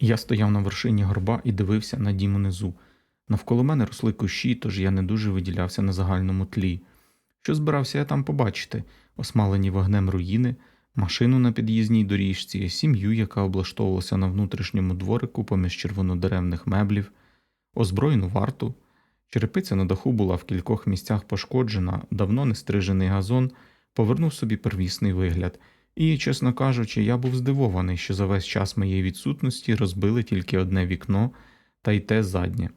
Я стояв на вершині горба і дивився на дім унизу. Навколо мене росли кущі, тож я не дуже виділявся на загальному тлі. Що збирався я там побачити? Осмалені вогнем руїни, машину на під'їзній доріжці, сім'ю, яка облаштовувалася на внутрішньому дворику поміж червонодеревних меблів, озброєну варту. Черепиця на даху була в кількох місцях пошкоджена, давно не стрижений газон повернув собі первісний вигляд. І, чесно кажучи, я був здивований, що за весь час моєї відсутності розбили тільки одне вікно, та й те заднє.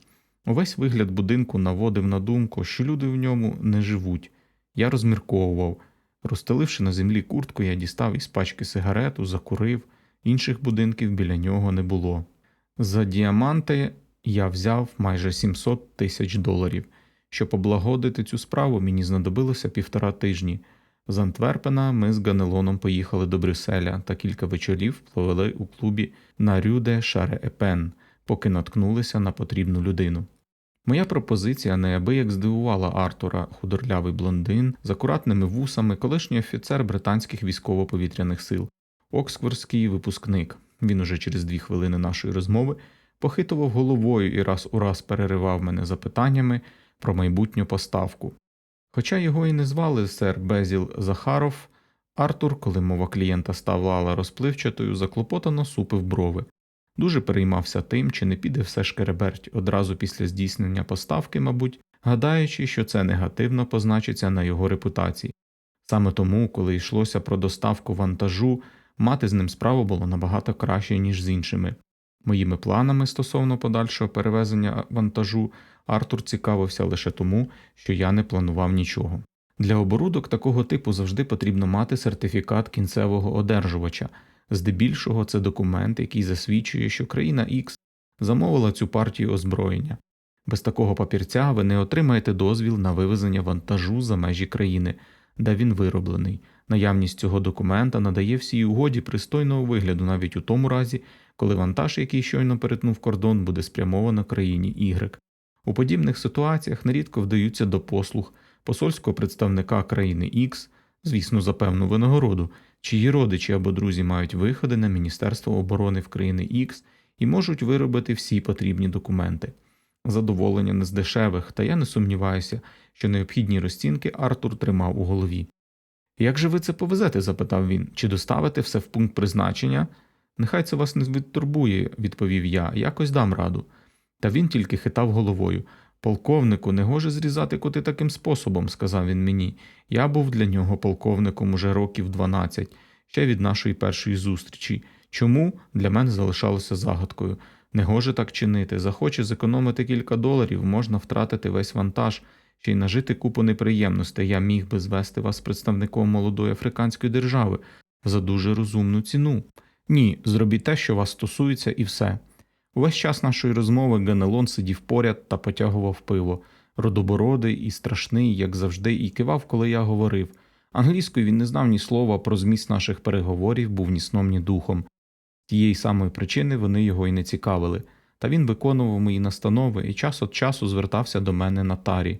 Увесь вигляд будинку наводив на думку, що люди в ньому не живуть. Я розмірковував. Розстеливши на землі куртку, я дістав із пачки сигарету, закурив, інших будинків біля нього не було. За діаманти я взяв майже 700 тисяч доларів. Щоб облагодити цю справу, мені знадобилося півтора тижні. З Антверпена ми з Ганелоном поїхали до Брюсселя та кілька вечорів провели у клубі на Рюде Шаре Епен, поки наткнулися на потрібну людину. Моя пропозиція неабияк здивувала Артура, худорлявий блондин з акуратними вусами, колишній офіцер британських військово-повітряних сил, оксфордський випускник. Він уже через дві хвилини нашої розмови похитував головою і раз у раз переривав мене запитаннями про майбутню поставку. Хоча його і не звали сер Безіл Захаров, Артур, коли мова клієнта ставала розпливчатою, заклопотано супив брови. Дуже переймався тим, чи не піде все шкереберть одразу після здійснення поставки, мабуть, гадаючи, що це негативно позначиться на його репутації. Саме тому, коли йшлося про доставку вантажу, мати з ним справу було набагато краще, ніж з іншими. Моїми планами стосовно подальшого перевезення вантажу Артур цікавився лише тому, що я не планував нічого. Для оборудок такого типу завжди потрібно мати сертифікат кінцевого одержувача, здебільшого це документ, який засвідчує, що країна X замовила цю партію озброєння. Без такого папірця ви не отримаєте дозвіл на вивезення вантажу за межі країни, де він вироблений. Наявність цього документа надає всій угоді пристойного вигляду навіть у тому разі, коли вантаж, який щойно перетнув кордон, буде спрямовано країні Y. У подібних ситуаціях нерідко вдаються до послуг посольського представника країни X, звісно, за певну винагороду, чиї родичі або друзі мають виходи на Міністерство оборони в країни X і можуть виробити всі потрібні документи. Задоволення не з дешевих, та я не сумніваюся, що необхідні розцінки Артур тримав у голові. Як же ви це повезете? запитав він, чи доставите все в пункт призначення? Нехай це вас не відтурбує, відповів я, якось дам раду. Та він тільки хитав головою. Полковнику, не гоже зрізати коти таким способом, сказав він мені. Я був для нього полковником уже років дванадцять, ще від нашої першої зустрічі. Чому для мене залишалося загадкою. Не гоже так чинити. Захоче зекономити кілька доларів, можна втратити весь вантаж, ще й нажити купу неприємностей. Я міг би звести вас представником молодої африканської держави за дуже розумну ціну. Ні, зробіть те, що вас стосується, і все. Увесь час нашої розмови Ганелон сидів поряд та потягував пиво, родобородий і страшний, як завжди, і кивав, коли я говорив. Англійською він не знав ні слова про зміст наших переговорів, був ні сном, ні духом. Тієї самої причини вони його й не цікавили, та він виконував мої настанови і час від часу звертався до мене на тарі.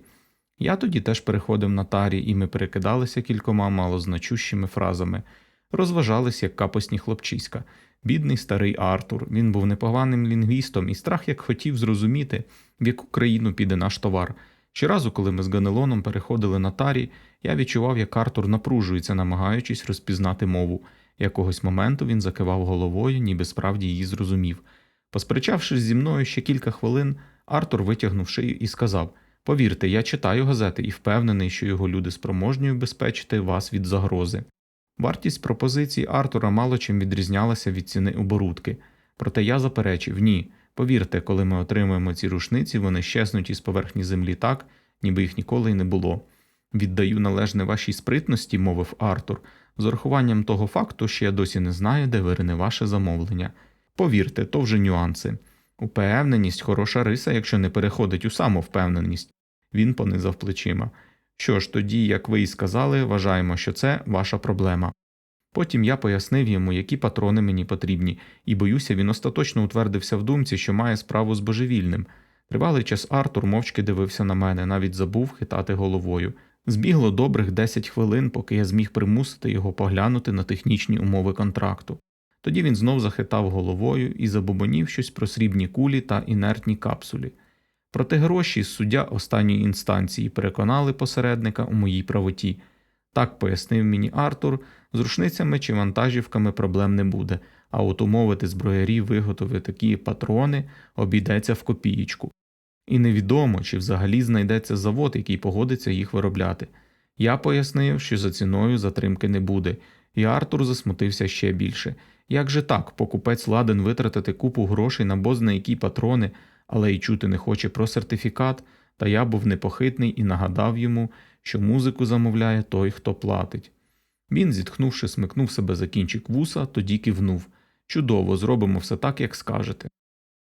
Я тоді теж переходив на тарі, і ми перекидалися кількома малозначущими фразами, розважались, як капосні хлопчиська. Бідний старий Артур, він був непоганим лінгвістом і страх як хотів зрозуміти, в яку країну піде наш товар. Щоразу, коли ми з Ганелоном переходили на тарі, я відчував, як Артур напружується, намагаючись розпізнати мову. Якогось моменту він закивав головою, ніби справді її зрозумів. Посперечавшись зі мною ще кілька хвилин, Артур витягнув шию і сказав Повірте, я читаю газети і впевнений, що його люди спроможні убезпечити вас від загрози. Вартість пропозицій Артура мало чим відрізнялася від ціни оборудки, проте я заперечив ні. Повірте, коли ми отримуємо ці рушниці, вони щезнуть із поверхні землі так, ніби їх ніколи й не було. Віддаю належне вашій спритності, мовив Артур, з урахуванням того факту, що я досі не знаю, де вирине ваше замовлення. Повірте, то вже нюанси. Упевненість хороша риса, якщо не переходить у самовпевненість. Він понизав плечима. Що ж, тоді, як ви і сказали, вважаємо, що це ваша проблема. Потім я пояснив йому, які патрони мені потрібні, і боюся, він остаточно утвердився в думці, що має справу з божевільним. Тривалий час Артур мовчки дивився на мене, навіть забув хитати головою. Збігло добрих 10 хвилин, поки я зміг примусити його поглянути на технічні умови контракту. Тоді він знов захитав головою і забубонів щось про срібні кулі та інертні капсулі. Проте гроші суддя останньої інстанції переконали посередника у моїй правоті. Так пояснив мені Артур, з рушницями чи вантажівками проблем не буде, а от умовити зброярів виготовити такі патрони обійдеться в копієчку. І невідомо, чи взагалі знайдеться завод, який погодиться їх виробляти. Я пояснив, що за ціною затримки не буде, і Артур засмутився ще більше. Як же так, покупець ладен витратити купу грошей на бозна які патрони, але й чути не хоче про сертифікат, та я був непохитний і нагадав йому, що музику замовляє той, хто платить. Він, зітхнувши, смикнув себе за кінчик вуса, тоді кивнув. Чудово, зробимо все так, як скажете.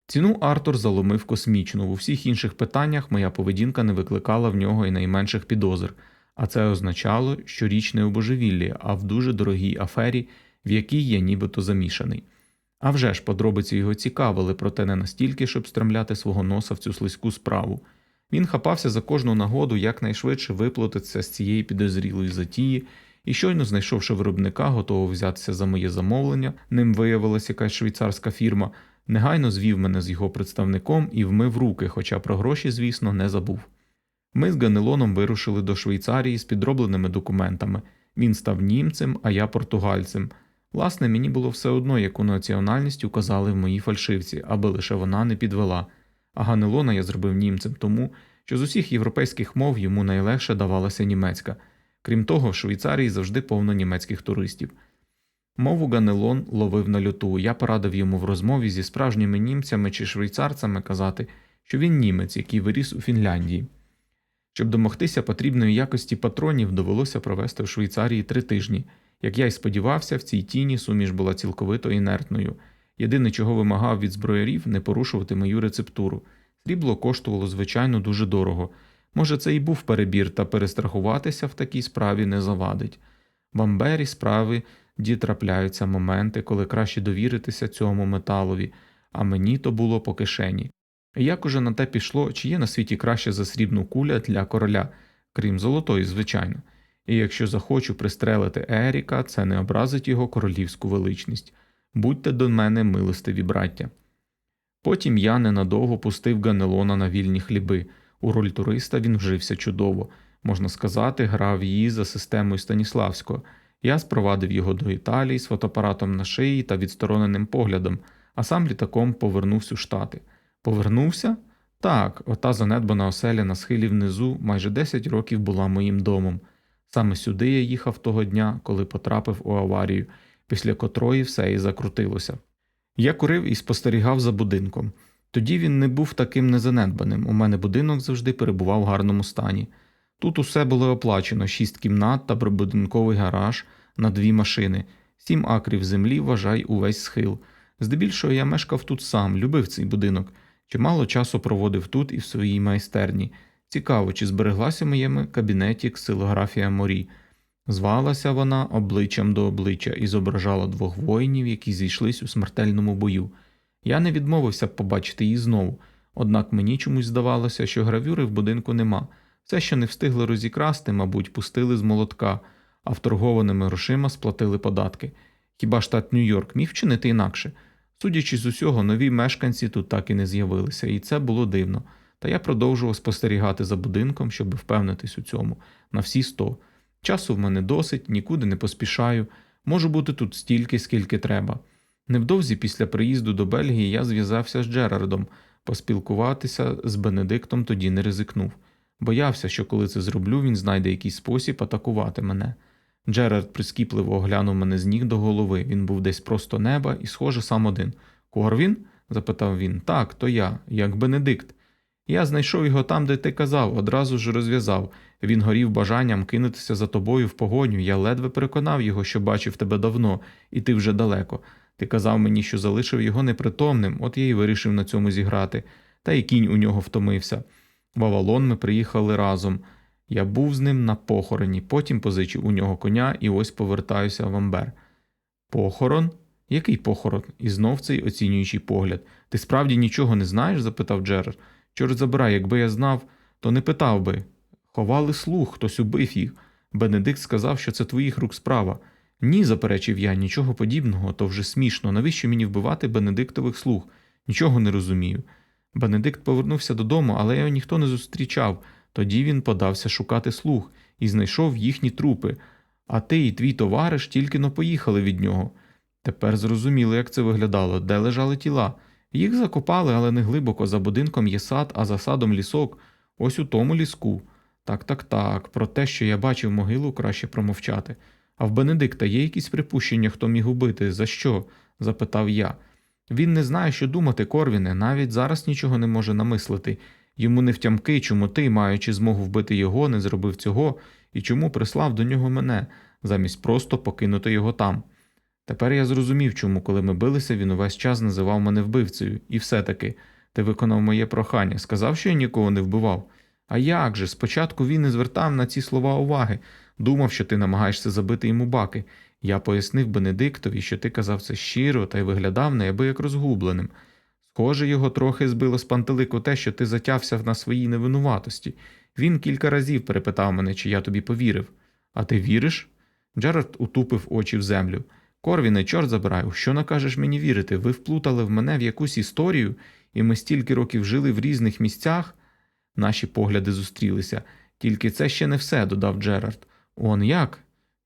Ціну Артур заломив космічно. У всіх інших питаннях моя поведінка не викликала в нього і найменших підозр, а це означало, що річ не у божевіллі, а в дуже дорогій афері, в якій я нібито замішаний. А вже ж подробиці його цікавили, проте не настільки, щоб стремляти свого носа в цю слизьку справу. Він хапався за кожну нагоду якнайшвидше виплутатися з цієї підозрілої затії, і щойно знайшовши виробника, готового взятися за моє замовлення, ним виявилася якась швейцарська фірма, негайно звів мене з його представником і вмив руки, хоча про гроші, звісно, не забув. Ми з Ганелоном вирушили до Швейцарії з підробленими документами. Він став німцем, а я португальцем. Власне, мені було все одно, яку національність указали в моїй фальшивці, аби лише вона не підвела. А Ганелона я зробив німцем тому, що з усіх європейських мов йому найлегше давалася німецька. Крім того, в Швейцарії завжди повно німецьких туристів. Мову Ганелон ловив на люту. Я порадив йому в розмові зі справжніми німцями чи швейцарцями казати, що він німець, який виріс у Фінляндії. Щоб домогтися потрібної якості патронів, довелося провести в Швейцарії три тижні. Як я й сподівався, в цій тіні суміш була цілковито інертною. Єдине, чого вимагав від зброярів, не порушувати мою рецептуру. Срібло коштувало, звичайно, дуже дорого. Може, це і був перебір, та перестрахуватися в такій справі не завадить. В Амбері справи ді трапляються моменти, коли краще довіритися цьому металові, а мені то було по кишені. І як уже на те пішло, чи є на світі краще за срібну куля для короля, крім золотої, звичайно. І якщо захочу пристрелити Еріка, це не образить його королівську величність. Будьте до мене милостиві браття. Потім я ненадовго пустив Ганелона на вільні хліби. У роль туриста він вжився чудово, можна сказати, грав її за системою Станіславського. Я спровадив його до Італії з фотоапаратом на шиї та відстороненим поглядом, а сам літаком повернувся у Штати. Повернувся? Так, ота занедбана оселя на схилі внизу майже 10 років була моїм домом. Саме сюди я їхав того дня, коли потрапив у аварію, після котрої все і закрутилося. Я курив і спостерігав за будинком. Тоді він не був таким незанедбаним. У мене будинок завжди перебував в гарному стані. Тут усе було оплачено: шість кімнат та прибудинковий гараж на дві машини, сім акрів землі, вважай, увесь схил. Здебільшого я мешкав тут сам, любив цей будинок, чимало часу проводив тут і в своїй майстерні. Цікаво, чи збереглася в моєму кабінеті ксилографія морі. Звалася вона обличчям до обличчя і зображала двох воїнів, які зійшлись у смертельному бою. Я не відмовився б побачити її знову, однак мені чомусь здавалося, що гравюри в будинку нема. Все, що не встигли розікрасти, мабуть, пустили з молотка, а вторгованими грошима сплатили податки. Хіба штат Нью-Йорк міг вчинити інакше? Судячи з усього, нові мешканці тут так і не з'явилися, і це було дивно. Та я продовжував спостерігати за будинком, щоб впевнитись у цьому, на всі сто. Часу в мене досить, нікуди не поспішаю, можу бути тут стільки, скільки треба. Невдовзі після приїзду до Бельгії я зв'язався з Джерардом, поспілкуватися з Бенедиктом тоді не ризикнув. Боявся, що коли це зроблю, він знайде якийсь спосіб атакувати мене. Джерард прискіпливо оглянув мене з ніг до голови. Він був десь просто неба і, схоже, сам один. Корвін? запитав він. Так, то я, як Бенедикт. Я знайшов його там, де ти казав, одразу ж розв'язав. Він горів бажанням кинутися за тобою в погоню. Я ледве переконав його, що бачив тебе давно, і ти вже далеко. Ти казав мені, що залишив його непритомним, от я й вирішив на цьому зіграти, та й кінь у нього втомився. В Авалон ми приїхали разом. Я був з ним на похороні, потім позичив у нього коня і ось повертаюся в Амбер. Похорон? Який похорон? І знов цей оцінюючий погляд. Ти справді нічого не знаєш? запитав Джерард. Чорт забирай, якби я знав, то не питав би. Ховали слух, хтось убив їх. Бенедикт сказав, що це твоїх рук справа. Ні, заперечив я, нічого подібного, то вже смішно. Навіщо мені вбивати Бенедиктових слуг? Нічого не розумію. Бенедикт повернувся додому, але його ніхто не зустрічав. Тоді він подався шукати слуг і знайшов їхні трупи. А ти і твій товариш тільки но поїхали від нього. Тепер зрозуміло, як це виглядало, де лежали тіла. Їх закопали, але не глибоко. За будинком є сад, а за садом лісок. Ось у тому ліску. Так, так, так. Про те, що я бачив могилу, краще промовчати. А в Бенедикта є якісь припущення, хто міг убити? За що? запитав я. Він не знає, що думати, Корвіне, навіть зараз нічого не може намислити. Йому не втямки, чому ти, маючи змогу вбити його, не зробив цього, і чому прислав до нього мене, замість просто покинути його там. Тепер я зрозумів, чому, коли ми билися, він увесь час називав мене вбивцею, і все-таки ти виконав моє прохання, сказав, що я нікого не вбивав. А як же? Спочатку він не звертав на ці слова уваги, думав, що ти намагаєшся забити йому баки. Я пояснив Бенедиктові, що ти казав це щиро та й виглядав неабияк розгубленим. Схоже, його трохи збило з пантелику те, що ти затявся на своїй невинуватості. Він кілька разів перепитав мене, чи я тобі повірив. А ти віриш? Джерард утупив очі в землю. Корвіне, чорт забирай, що накажеш мені вірити? Ви вплутали в мене в якусь історію, і ми стільки років жили в різних місцях. Наші погляди зустрілися. Тільки це ще не все, додав Джерард. Он як?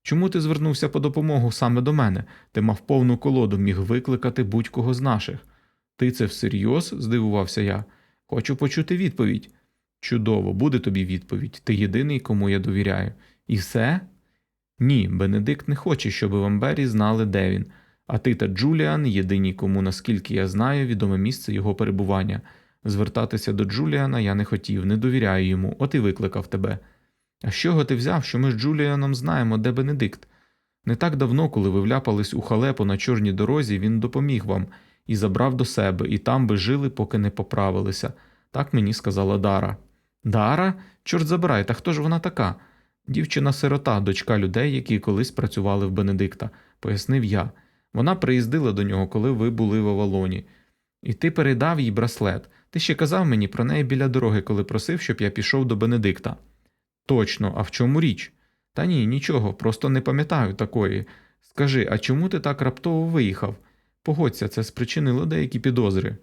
Чому ти звернувся по допомогу саме до мене? Ти мав повну колоду, міг викликати будь-кого з наших. Ти це всерйоз? здивувався я. Хочу почути відповідь. Чудово, буде тобі відповідь. Ти єдиний, кому я довіряю. І все? Ні, Бенедикт не хоче, щоб в Амбері знали, де він. А ти та Джуліан єдині, кому, наскільки я знаю, відоме місце його перебування. Звертатися до Джуліана я не хотів, не довіряю йому, от і викликав тебе. А з чого ти взяв, що ми з Джуліаном знаємо, де Бенедикт? Не так давно, коли ви вляпались у халепу на чорній дорозі, він допоміг вам і забрав до себе, і там би жили, поки не поправилися. Так мені сказала Дара. Дара? Чорт забирай, та хто ж вона така? Дівчина-сирота, дочка людей, які колись працювали в Бенедикта, пояснив я. Вона приїздила до нього, коли ви були в Авалоні. І ти передав їй браслет. Ти ще казав мені про неї біля дороги, коли просив, щоб я пішов до Бенедикта. Точно, а в чому річ? Та ні, нічого, просто не пам'ятаю такої. Скажи, а чому ти так раптово виїхав? Погодься, це спричинило деякі підозри.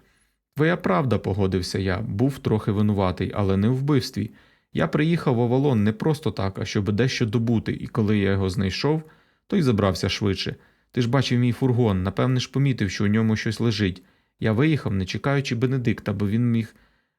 Твоя правда, погодився я, був трохи винуватий, але не у вбивстві. Я приїхав в Авалон не просто так, а щоб дещо добути, і коли я його знайшов, то й забрався швидше. Ти ж бачив мій фургон, напевне ж помітив, що у ньому щось лежить. Я виїхав, не чекаючи Бенедикта, бо він міг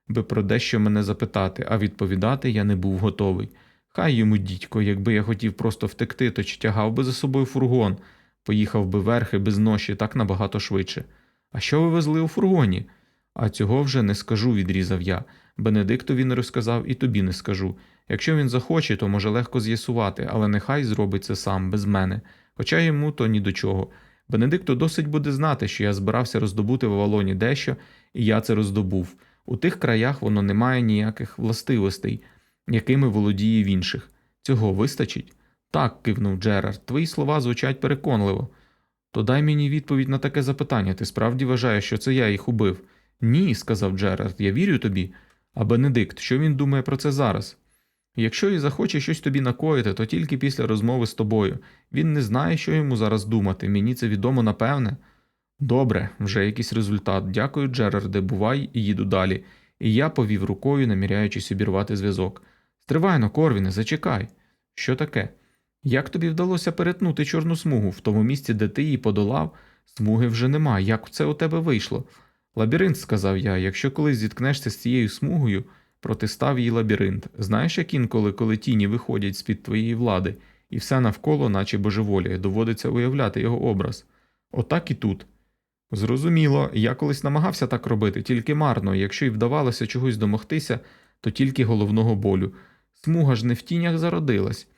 би про дещо мене запитати, а відповідати я не був готовий. Хай йому, дідько, якби я хотів просто втекти, то чи тягав би за собою фургон, поїхав би верхи без ноші так набагато швидше. А що ви везли у фургоні? А цього вже не скажу, відрізав я. Бенедиктові не розказав і тобі не скажу. Якщо він захоче, то може легко з'ясувати, але нехай зробить це сам, без мене. Хоча йому то ні до чого. Бенедикту досить буде знати, що я збирався роздобути в Авалоні дещо, і я це роздобув. У тих краях воно не має ніяких властивостей, якими володіє в інших. Цього вистачить? Так, кивнув Джерард, твої слова звучать переконливо. То дай мені відповідь на таке запитання. Ти справді вважаєш, що це я їх убив? Ні, сказав Джерард, я вірю тобі. А Бенедикт, що він думає про це зараз? Якщо і захоче щось тобі накоїти, то тільки після розмови з тобою. Він не знає, що йому зараз думати, мені це відомо напевне. Добре, вже якийсь результат. Дякую, Джерарде, бувай і їду далі. І я повів рукою, наміряючись обірвати зв'язок. Стривайно, Корвіне, зачекай. Що таке? Як тобі вдалося перетнути чорну смугу в тому місці, де ти її подолав? Смуги вже нема. Як це у тебе вийшло? Лабіринт, сказав я, якщо колись зіткнешся з цією смугою, протистав їй лабіринт. Знаєш, як інколи, коли тіні виходять з-під твоєї влади, і все навколо, наче божеволіє, доводиться уявляти його образ. Отак і тут. Зрозуміло, я колись намагався так робити, тільки марно, якщо й вдавалося чогось домогтися, то тільки головного болю. Смуга ж не в тінях зародилась.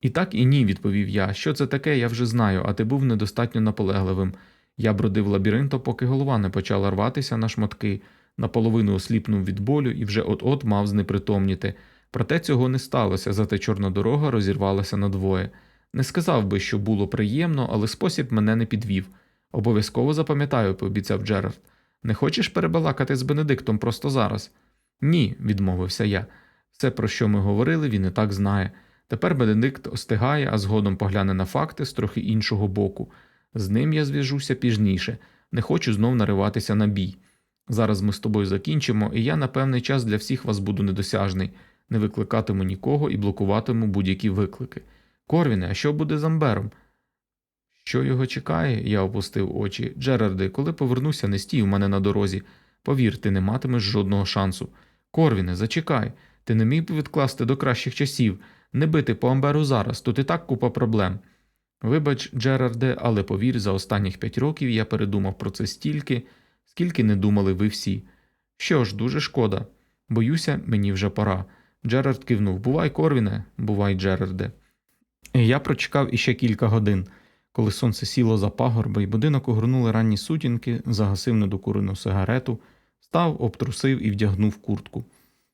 І так і ні, відповів я. Що це таке, я вже знаю, а ти був недостатньо наполегливим. Я бродив лабіринтом, поки голова не почала рватися на шматки, наполовину осліпнув від болю і вже от-от мав знепритомніти. Проте цього не сталося, зате чорна дорога розірвалася надвоє. Не сказав би, що було приємно, але спосіб мене не підвів. Обов'язково запам'ятаю, пообіцяв Джерард. Не хочеш перебалакати з Бенедиктом просто зараз? Ні, відмовився я. Все, про що ми говорили, він і так знає. Тепер Бенедикт остигає, а згодом погляне на факти з трохи іншого боку. З ним я зв'яжуся пізніше, не хочу знов нариватися на бій. Зараз ми з тобою закінчимо, і я на певний час для всіх вас буду недосяжний, не викликатиму нікого і блокуватиму будь-які виклики. Корвіне, а що буде з Амбером? Що його чекає? Я опустив очі. Джерарде, коли повернуся, не стій у мене на дорозі. Повір, ти не матимеш жодного шансу. Корвіне, зачекай. Ти не міг відкласти до кращих часів, не бити по Амберу зараз, тут і так купа проблем. Вибач, Джерарде, але повір, за останніх п'ять років я передумав про це стільки, скільки не думали ви всі. Що ж, дуже шкода. Боюся, мені вже пора. Джерард кивнув Бувай, Корвіне, бувай, Джерарде. Я прочекав іще кілька годин. Коли сонце сіло за пагорби і будинок огорнули ранні сутінки, загасив недокурену сигарету, став, обтрусив і вдягнув куртку.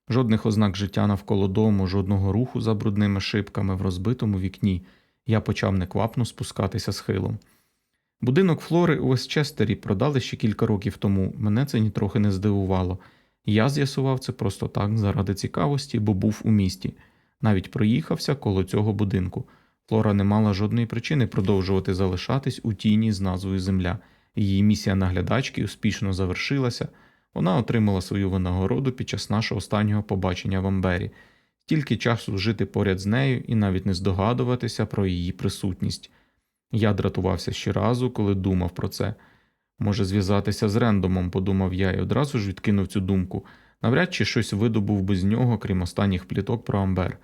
Жодних ознак життя навколо дому, жодного руху за брудними шибками в розбитому вікні. Я почав неквапно спускатися схилом. Будинок Флори у Вестчестері продали ще кілька років тому. Мене це нітрохи не здивувало. Я з'ясував це просто так, заради цікавості, бо був у місті. Навіть проїхався коло цього будинку. Флора не мала жодної причини продовжувати залишатись у тіні з назвою Земля. Її місія наглядачки успішно завершилася. Вона отримала свою винагороду під час нашого останнього побачення в Амбері. Стільки часу жити поряд з нею і навіть не здогадуватися про її присутність. Я дратувався щоразу, коли думав про це. Може, зв'язатися з рендомом, подумав я і одразу ж відкинув цю думку. Навряд чи щось видобув би з нього, крім останніх пліток про Амбер.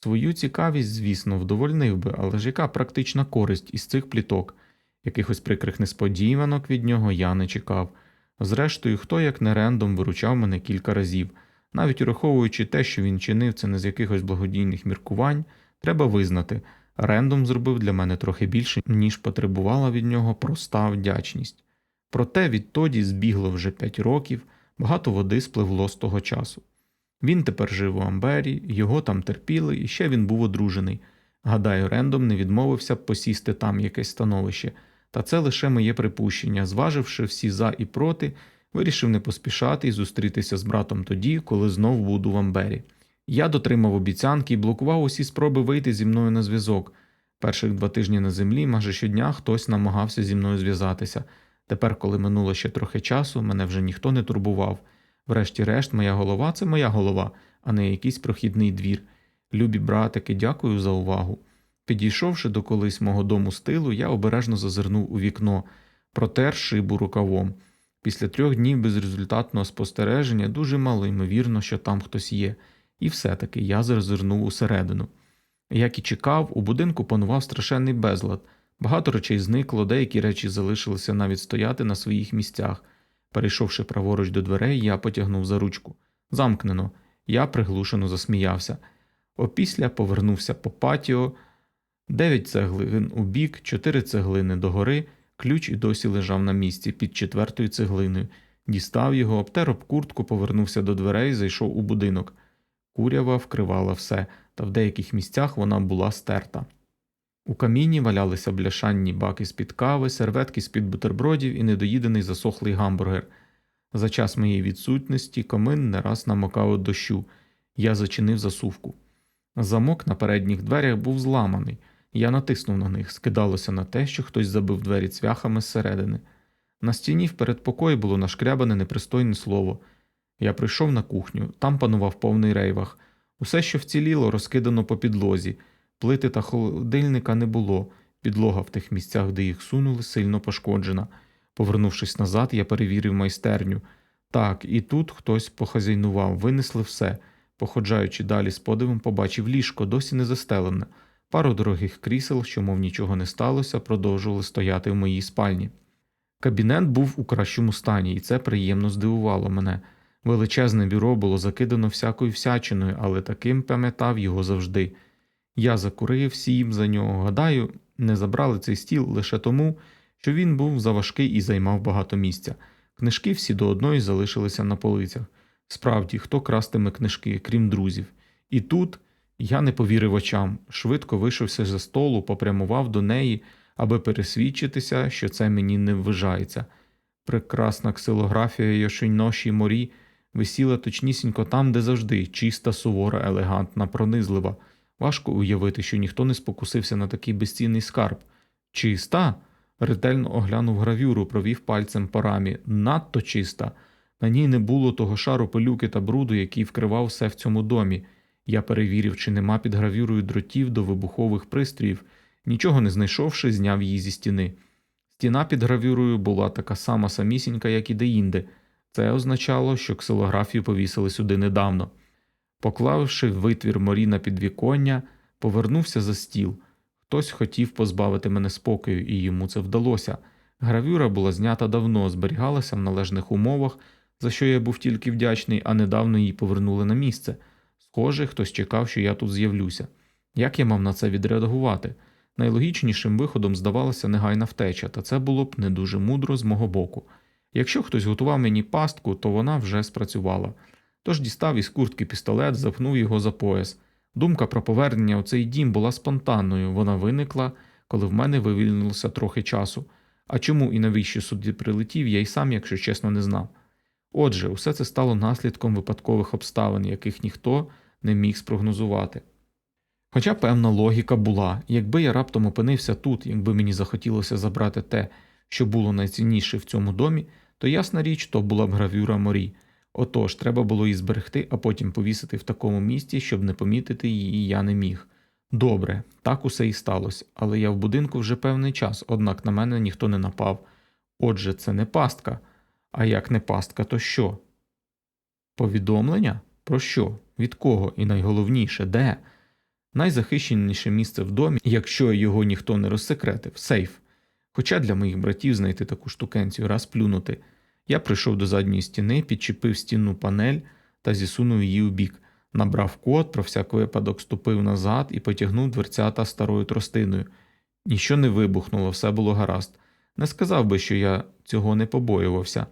Свою цікавість, звісно, вдовольнив би, але ж яка практична користь із цих пліток? Якихось прикрих несподіванок від нього я не чекав. Зрештою, хто як не рендом виручав мене кілька разів. Навіть ураховуючи те, що він чинив це не з якихось благодійних міркувань, треба визнати, рендом зробив для мене трохи більше, ніж потребувала від нього проста вдячність. Проте відтоді збігло вже п'ять років, багато води спливло з того часу. Він тепер жив у Амбері, його там терпіли, і ще він був одружений. Гадаю, рендом не відмовився б посісти там якесь становище, та це лише моє припущення, зваживши всі за і проти, вирішив не поспішати і зустрітися з братом тоді, коли знов буду в Амбері. Я дотримав обіцянки і блокував усі спроби вийти зі мною на зв'язок. Перших два тижні на землі майже щодня хтось намагався зі мною зв'язатися. Тепер, коли минуло ще трохи часу, мене вже ніхто не турбував. Врешті-решт, моя голова це моя голова, а не якийсь прохідний двір. Любі братики, дякую за увагу. Підійшовши до колись мого дому з тилу, я обережно зазирнув у вікно, протер шибу рукавом. Після трьох днів безрезультатного спостереження дуже мало ймовірно, що там хтось є, і все-таки я зазирнув усередину. Як і чекав, у будинку панував страшенний безлад. Багато речей зникло, деякі речі залишилися навіть стояти на своїх місцях. Перейшовши праворуч до дверей, я потягнув за ручку. Замкнено. Я приглушено засміявся. Опісля повернувся по патіо, дев'ять цеглин у бік, чотири цеглини догори, ключ і досі лежав на місці під четвертою цеглиною. Дістав його, обтер об куртку, повернувся до дверей, зайшов у будинок. Курява вкривала все, та в деяких місцях вона була стерта. У каміні валялися бляшанні баки з-під кави, серветки з-під бутербродів і недоїдений засохлий гамбургер. За час моєї відсутності комин не раз намокав дощу. Я зачинив засувку. Замок на передніх дверях був зламаний. Я натиснув на них, скидалося на те, що хтось забив двері цвяхами зсередини. На стіні в передпокої було нашкрябане непристойне слово. Я прийшов на кухню, там панував повний рейвах. Усе, що вціліло, розкидано по підлозі. Плити та холодильника не було, підлога в тих місцях, де їх сунули, сильно пошкоджена. Повернувшись назад, я перевірив майстерню. Так, і тут хтось похазяйнував, винесли все. Походжаючи далі з подивом, побачив ліжко, досі не застелене. Пару дорогих крісел, що, мов нічого не сталося, продовжували стояти в моїй спальні. Кабінет був у кращому стані, і це приємно здивувало мене. Величезне бюро було закидано всякою всячиною, але таким пам'ятав його завжди. Я закурив, сів за нього. Гадаю, не забрали цей стіл лише тому, що він був заважкий і займав багато місця. Книжки всі до одної залишилися на полицях. Справді, хто крастиме книжки, крім друзів. І тут я не повірив очам, швидко вийшовся за столу, попрямував до неї, аби пересвідчитися, що це мені не ввижається. Прекрасна ксилографія Йошиноші морі висіла точнісінько там, де завжди, чиста, сувора, елегантна, пронизлива. Важко уявити, що ніхто не спокусився на такий безцінний скарб. Чиста? Ретельно оглянув гравюру, провів пальцем по рамі. Надто чиста. На ній не було того шару пилюки та бруду, який вкривав все в цьому домі. Я перевірив, чи нема під гравюрою дротів до вибухових пристроїв. Нічого не знайшовши, зняв її зі стіни. Стіна під гравюрою була така сама самісінька, як і деінде. Це означало, що ксилографію повісили сюди недавно. Поклавши витвір морі на підвіконня, повернувся за стіл. Хтось хотів позбавити мене спокою, і йому це вдалося. Гравюра була знята давно, зберігалася в належних умовах, за що я був тільки вдячний, а недавно її повернули на місце. Схоже, хтось чекав, що я тут з'явлюся. Як я мав на це відреагувати? Найлогічнішим виходом здавалася негайна втеча, та це було б не дуже мудро з мого боку. Якщо хтось готував мені пастку, то вона вже спрацювала. Тож дістав із куртки пістолет, запхнув його за пояс. Думка про повернення у цей дім була спонтанною, вона виникла, коли в мене вивільнилося трохи часу. А чому і навіщо сюди прилетів, я й сам, якщо чесно, не знав. Отже, усе це стало наслідком випадкових обставин, яких ніхто не міг спрогнозувати. Хоча певна логіка була, якби я раптом опинився тут, якби мені захотілося забрати те, що було найцінніше в цьому домі, то ясна річ, то була б гравюра морі. Отож, треба було її зберегти, а потім повісити в такому місці, щоб не помітити її я не міг. Добре, так усе і сталося, але я в будинку вже певний час, однак на мене ніхто не напав. Отже, це не пастка. А як не пастка, то що? Повідомлення? Про що? Від кого? І найголовніше, де? Найзахищеніше місце в домі, якщо його ніхто не розсекретив, сейф. Хоча для моїх братів знайти таку штукенцію раз плюнути. Я прийшов до задньої стіни, підчепив стінну панель та зісунув її у бік, набрав код, про всяк випадок ступив назад і потягнув дверцята старою тростиною. Ніщо не вибухнуло, все було гаразд. Не сказав би, що я цього не побоювався.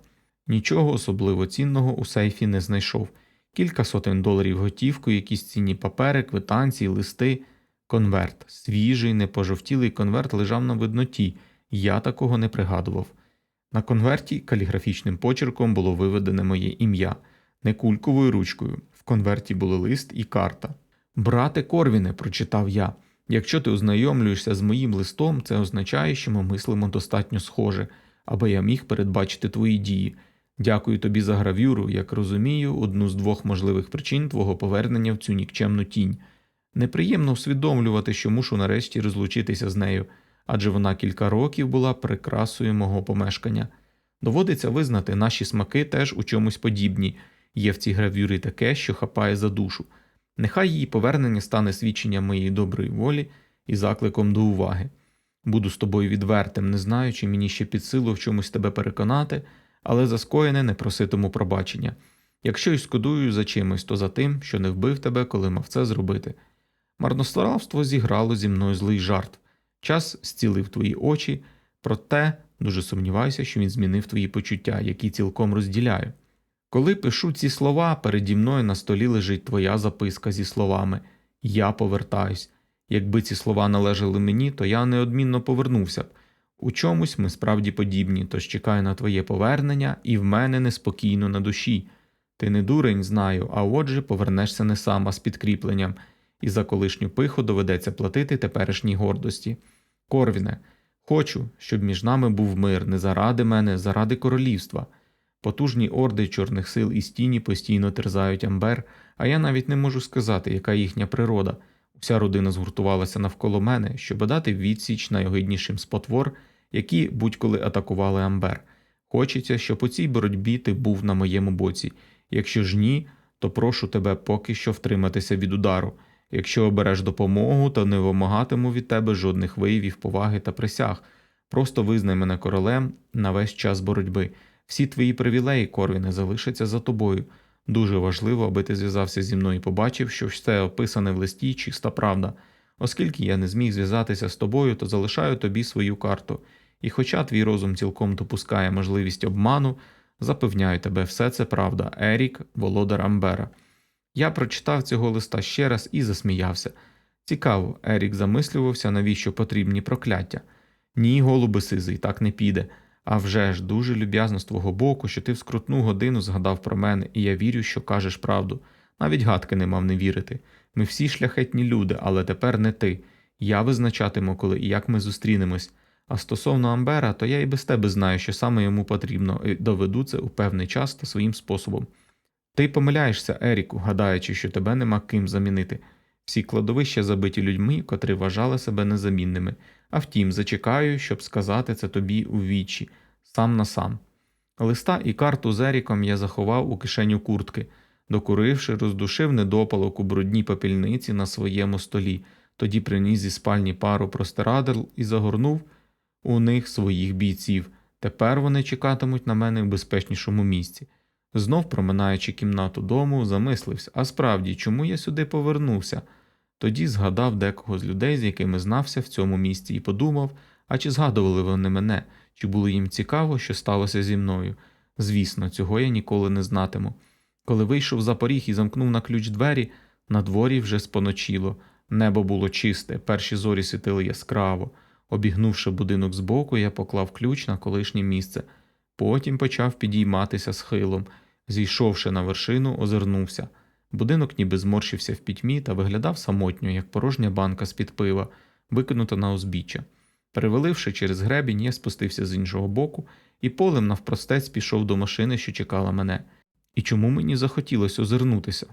Нічого особливо цінного у сейфі не знайшов. Кілька сотень доларів готівкою, якісь цінні папери, квитанції, листи, конверт. Свіжий, непожовтілий конверт лежав на видноті, я такого не пригадував. На конверті каліграфічним почерком було виведене моє ім'я, не кульковою ручкою. В конверті були лист і карта. Брате Корвіне, прочитав я. Якщо ти ознайомлюєшся з моїм листом, це означає, що ми мислимо достатньо схоже, аби я міг передбачити твої дії. Дякую тобі за гравюру, як розумію, одну з двох можливих причин твого повернення в цю нікчемну тінь. Неприємно усвідомлювати, що мушу нарешті розлучитися з нею, адже вона кілька років була прикрасою мого помешкання. Доводиться визнати, наші смаки теж у чомусь подібні, є в цій гравюрі таке, що хапає за душу. Нехай її повернення стане свідченням моєї доброї волі і закликом до уваги. Буду з тобою відвертим, не знаю, чи мені ще під силу в чомусь тебе переконати, але за скоєне не проситиму пробачення. Якщо й скодую за чимось, то за тим, що не вбив тебе, коли мав це зробити. Марнославство зіграло зі мною злий жарт. Час зцілив твої очі, проте дуже сумніваюся, що він змінив твої почуття, які цілком розділяю. Коли пишу ці слова, переді мною на столі лежить твоя записка зі словами Я повертаюсь. Якби ці слова належали мені, то я неодмінно повернувся б. У чомусь ми справді подібні, тож чекаю на твоє повернення, і в мене неспокійно на душі. Ти не дурень, знаю, а отже повернешся не сам, а з підкріпленням, і за колишню пиху доведеться платити теперішній гордості. Корвіне, хочу, щоб між нами був мир не заради мене, заради королівства. Потужні орди чорних сил і стіні постійно терзають Амбер, а я навіть не можу сказати, яка їхня природа. Вся родина згуртувалася навколо мене, щоб дати відсіч найогиднішим спотвор, які будь-коли атакували Амбер. Хочеться, щоб у цій боротьбі ти був на моєму боці. Якщо ж ні, то прошу тебе поки що втриматися від удару. Якщо обереш допомогу, то не вимагатиму від тебе жодних виявів поваги та присяг. Просто визнай мене королем на весь час боротьби. Всі твої привілеї, Корвіне, залишаться за тобою. Дуже важливо, аби ти зв'язався зі мною і побачив, що все описане в листі чиста правда. Оскільки я не зміг зв'язатися з тобою, то залишаю тобі свою карту. І хоча твій розум цілком допускає можливість обману, запевняю тебе, все це правда, Ерік, володар Амбера. Я прочитав цього листа ще раз і засміявся. Цікаво, Ерік замислювався, навіщо потрібні прокляття. Ні, голуби сизий, так не піде. А вже ж дуже люб'язно з твого боку, що ти в скрутну годину згадав про мене, і я вірю, що кажеш правду. Навіть гадки не мав не вірити. Ми всі шляхетні люди, але тепер не ти. Я визначатиму, коли і як ми зустрінемось. А стосовно Амбера, то я і без тебе знаю, що саме йому потрібно, і доведу це у певний час та своїм способом. Ти помиляєшся, Еріку, гадаючи, що тебе нема ким замінити. Всі кладовища забиті людьми, котрі вважали себе незамінними. А втім, зачекаю, щоб сказати це тобі у вічі, сам на сам. Листа і карту з Еріком я заховав у кишеню куртки, докуривши, роздушив недопалок у брудній попільниці на своєму столі, тоді приніс зі спальні пару простирадл і загорнув у них своїх бійців. Тепер вони чекатимуть на мене в безпечнішому місці. Знов, проминаючи кімнату дому, замислився, а справді, чому я сюди повернувся? Тоді згадав декого з людей, з якими знався в цьому місці, і подумав, а чи згадували вони мене, чи було їм цікаво, що сталося зі мною. Звісно, цього я ніколи не знатиму. Коли вийшов за поріг і замкнув на ключ двері, на дворі вже споночило. Небо було чисте, перші зорі світили яскраво. Обігнувши будинок збоку, я поклав ключ на колишнє місце. Потім почав підійматися схилом. Зійшовши на вершину, озирнувся. Будинок ніби зморщився в пітьмі та виглядав самотньо, як порожня банка з-під пива, викинута на узбіччя. Переваливши через гребінь, я спустився з іншого боку і полем навпростець пішов до машини, що чекала мене. І чому мені захотілося озирнутися?